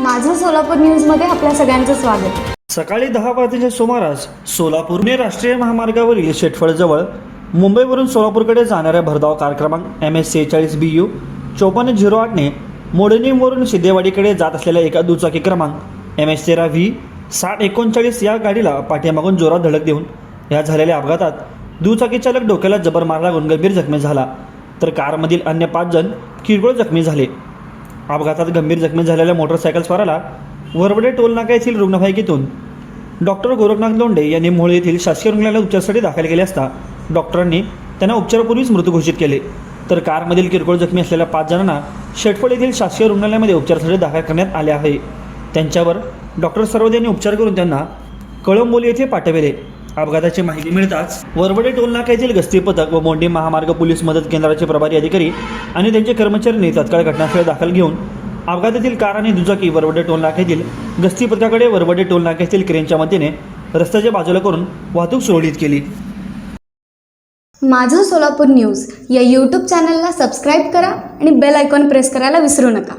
माझं सोलापूर न्यूजमध्ये आपल्या सगळ्यांचं स्वागत. सकाळी दहा वाजेच्या सुमारास सोलापूर पुणे राष्ट्रीय महामार्गावरील शेटफळजवळ मुंबईवरून सोलापूरकडे जाणाऱ्या भरधाव कार क्रमांक एम एस सेहेचाळीस बी यू चौपन्न झिरो आठने मोडणीवरून सिद्धेवाडीकडे जात असलेल्या एका दुचाकी क्रमांक एम एस तेरा व्ही साठ एकोणचाळीस या गाडीला पाठीमागून जोरात धडक देऊन या झालेल्या अपघातात दुचाकी चालक डोक्याला जबर मार लागून गंभीर जखमी झाला. तर कारमधील अन्य पाच जण किरकोळ जखमी झाले. अपघातात गंभीर जखमी झालेल्या मोटरसायकल स्वाराला वरवडे टोलनाका येथील रुग्णवाहिकेतून डॉक्टर गोरखनाथ लोंडे यांनी मोळ येथील शासकीय रुग्णालयात उपचारासाठी दाखल केले असता डॉक्टरांनी त्यांना उपचारापूर्वीच मृत घोषित केले. तर कारमधील किरकोळ जखमी असलेल्या पाच जणांना शेटफळ येथील शासकीय रुग्णालयामध्ये उपचारासाठी दाखल करण्यात आले आहे. त्यांच्यावर डॉक्टर सर्वद यांनी उपचार करून त्यांना कळंबोली येथे पाठविले. अपघाताची माहिती मिळताच वरवडे टोलनाका येथील गस्ती पथक व मोंडी महामार्ग पोलीस मदत केंद्राचे प्रभारी अधिकारी आणि त्यांचे कर्मचाऱ्यांनी तत्काळ घटनास्थळी दाखल घेऊन अपघातातील कार आणि दुचाकी वरवडे टोलनाक्यातील गस्ती पथकाकडे वरवडे टोलनाक्यातील क्रेनच्या मदतीने रस्त्याच्या बाजूला करून वाहतूक सुरळीत केली. माझं सोलापूर न्यूज या यूट्यूब चॅनलला सबस्क्राईब करा आणि बेल आयकॉन प्रेस करायला विसरू नका.